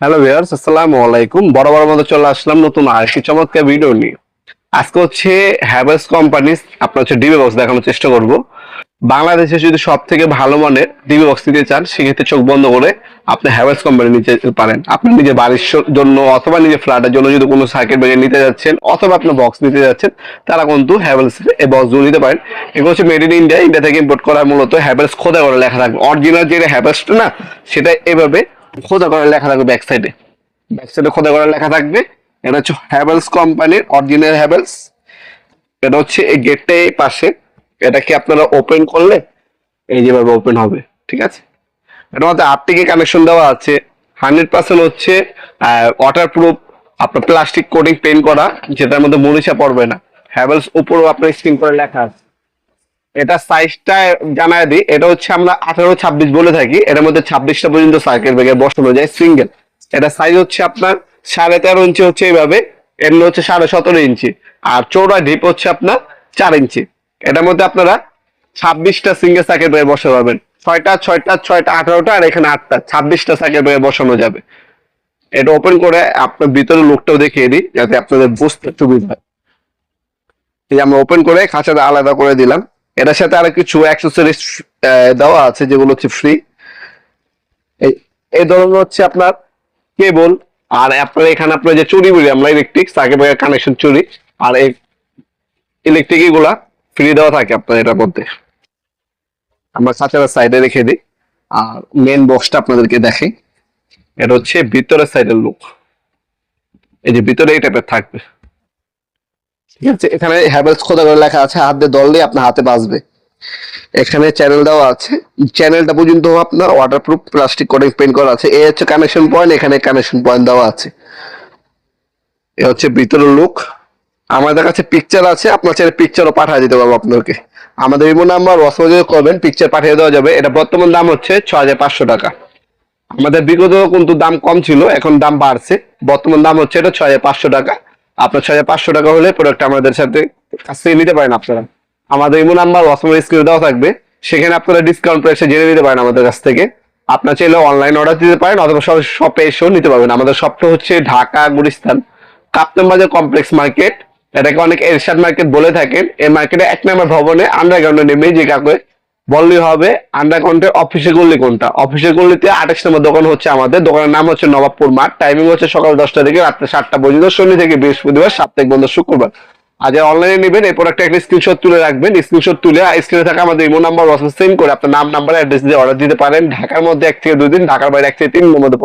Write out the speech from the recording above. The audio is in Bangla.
হ্যালো ভিউয়ার্স আসসালামু আলাইকুম। বড় বড় মতো চলে আসলাম নতুন আরেকটি চমৎকার ভিডিও নিয়ে। আজকে হচ্ছে হ্যাভেলস কোম্পানি আপনার হচ্ছে ডিবি বক্স দেখানোর চেষ্টা করব। বাংলাদেশে যদি সব থেকে ভালো মানের ডিবি বক্স নিতে চান, সেক্ষেত্রে চোখ বন্ধ করে আপনি হ্যাভেলস কোম্পানি নিতে পারেন। আপনি নিজের বাড়ির জন্য অথবা নিজের ফ্ল্যাটের জন্য যদি কোনো সার্কিট ব্রেকার নিতে যাচ্ছেন, অথবা আপনার বক্স নিতে যাচ্ছেন, তারা কিন্তু হ্যাভেলস এই বক্সগুলো নিতে পারেন। এগুলো হচ্ছে মেড ইন ইন্ডিয়া ইন্ডিয়া থেকে ইম্পোর্ট করা মূলত হ্যাভেলস খোদা করে লেখা থাকবে। অরিজিনাল যে হ্যাভেলসটা না, সেটা এভাবে খোদা করে লেখা থাকবে ব্যাক সাইডে ব্যাক সাইডে খোদা করে লেখা থাকবে। এটা হচ্ছে হ্যাভেলস কোম্পানির অরিজিনাল হ্যাভেলস এটা হচ্ছে এই গেটটা এই পাশে। এটাকে আপনারা ওপেন করলে এই যেভাবে ওপেন হবে, ঠিক আছে? এটার মধ্যে আটটিকে কানেকশন দেওয়া আছে। হান্ড্রেড পার্সেন্ট হচ্ছে ওয়াটার প্রুফ আপনার প্লাস্টিক কোটিং পেন্ট করা, যেটার মধ্যে মরিচা পড়বে না। হ্যাভেলস উপরেও আপনার স্ক্রিন করে লেখা আছে। এটা সাইজটা জানায় দিই। এটা হচ্ছে আমরা আঠারো ছাব্বিশ বলে থাকি। এটার মধ্যে ছাব্বিশটা পর্যন্ত সার্কেল ব্রেকে বসানো যায় সিঙ্গেল এটা সাইজ হচ্ছে আপনার সাড়ে তেরো ইঞ্চি হচ্ছে এইভাবে। এমনি হচ্ছে সাড়ে সতেরো ইঞ্চি। আর চৌড়া ডিপ হচ্ছে আপনার চার ইঞ্চি। এটার মধ্যে আপনারা ছাব্বিশটা সিঙ্গেল সার্কেল ব্রেকে বসাতে পারবেন। ছয়টা ছয়টা ছয়টা, আঠারোটা, আর এখানে আটটা। ছাব্বিশটা সার্কেল ব্রেকে বসানো যাবে। এটা ওপেন করে আপনার ভিতরে লোকটাও দেখিয়ে দিই, যাতে আপনাদের বুঝতে সুবিধা হয়। আমরা ওপেন করে খাঁচাটা আলাদা করে দিলাম। এটার সাথে আরও কিছু অ্যাক্সেসরিজ দেওয়া আছে, যেগুলো হচ্ছে ফ্রি এই ধরনের হচ্ছে আপনার কেবল আর আপনার এখানে আপনার যে চুরি বলি আমরা ইলেকট্রিক ব্রেকার কানেকশন চুরি আর এই ইলেকট্রিক এগুলা ফ্রি দেওয়া থাকে আপনার এটার মধ্যে। আমরা খাঁচার সাইডে রেখে দিই, আর মেন বক্সটা আপনাদেরকে দেখাই। এটা হচ্ছে ভিতরের সাইডের লুক এই যে ভিতরে এই টাইপের থাকবে। ঠিক আছে? এখানে হ্যাভেলস খোদা করে লেখা আছে, হাত দিয়ে দল দিয়ে আপনার হাতে বাঁচবে। এখানে চ্যানেল দেওয়া আছে। চ্যানেলটা পর্যন্ত আপনার ওয়াটারপ্রুফ প্লাস্টিক কোটিং পেন্ট করা আছে। এই হচ্ছে কানেকশন পয়েন্ট এখানে কানেকশন পয়েন্ট দেওয়া আছে। এ হচ্ছে ভিতরের লুক আমাদের কাছে পিকচার আছে, আপনার চাইলে পিকচারও পাঠিয়ে দিতে পারব আপনাকে। আমাদের ইমো নাম্বার হোয়াটসঅ্যাপে করবেন পিকচার পাঠিয়ে দেওয়া যাবে। এটা বর্তমান দাম হচ্ছে ছ হাজার পাঁচশো টাকা। আমাদের বিগত কিন্তু দাম কম ছিল, এখন দাম বাড়ছে। বর্তমান দাম হচ্ছে এটা ছয় হাজার পাঁচশো টাকা। আপনার ছয় পাঁচশো টাকা হলে প্রোডাক্ট আমাদের সাথে কাছ থেকে নিতে পারেন আপনারা। আমাদের ইমো নাম্বার হোয়াটসঅ্যাপের স্ক্রিনে দেওয়া থাকবে। সেখানে আপনারা ডিসকাউন্ট প্রাইসে জেনে নিতে পারেন আমাদের কাছ থেকে। আপনার চাইলে অনলাইন অর্ডার দিতে পারেন অথবা সব শপে এসেও নিতে পারবেন। আমাদের শপটা হচ্ছে ঢাকা, গুলিস্তান কাপ্তান বাজার কমপ্লেক্স মার্কেট এটাকে অনেক এরশাদ মার্কেট বলে থাকেন। এই মার্কেটে এক নম্বর ভবনে আন্ডারগ্রাউন্ডে নেমে যে কাকে বললেই হবে আন্ডারগ্রাউন্ডের অফিসে গল্লি কোনটা? অফিসের গল্লিতে আঠাশ নম্বর দোকান হচ্ছে আমাদের। দোকানের নাম হচ্ছে নবাবপুর মাঠ। টাইমিং হচ্ছে সকাল দশটা থেকে রাত্রে সাতটা পর্যন্ত, শনি থেকে বৃহস্পতিবার, সাপ্তাহিক বন্ধ শুক্রবার। আর অনলাইনে নেবেন, এই প্রোডাক্টটা একটা স্ক্রিনশট তুলে রাখবেন। স্ক্রিনশট তুলে স্ক্রিনে থাকা আমাদের ইমো নাম্বার সেন্ড করে আপনার নাম নাম্বার অ্যাড্রেস দিয়ে অর্ডার দিতে পারেন। ঢাকার মধ্যে এক থেকে দুই দিন, ঢাকার বাইরে এক থেকে তিন দিনের মধ্যে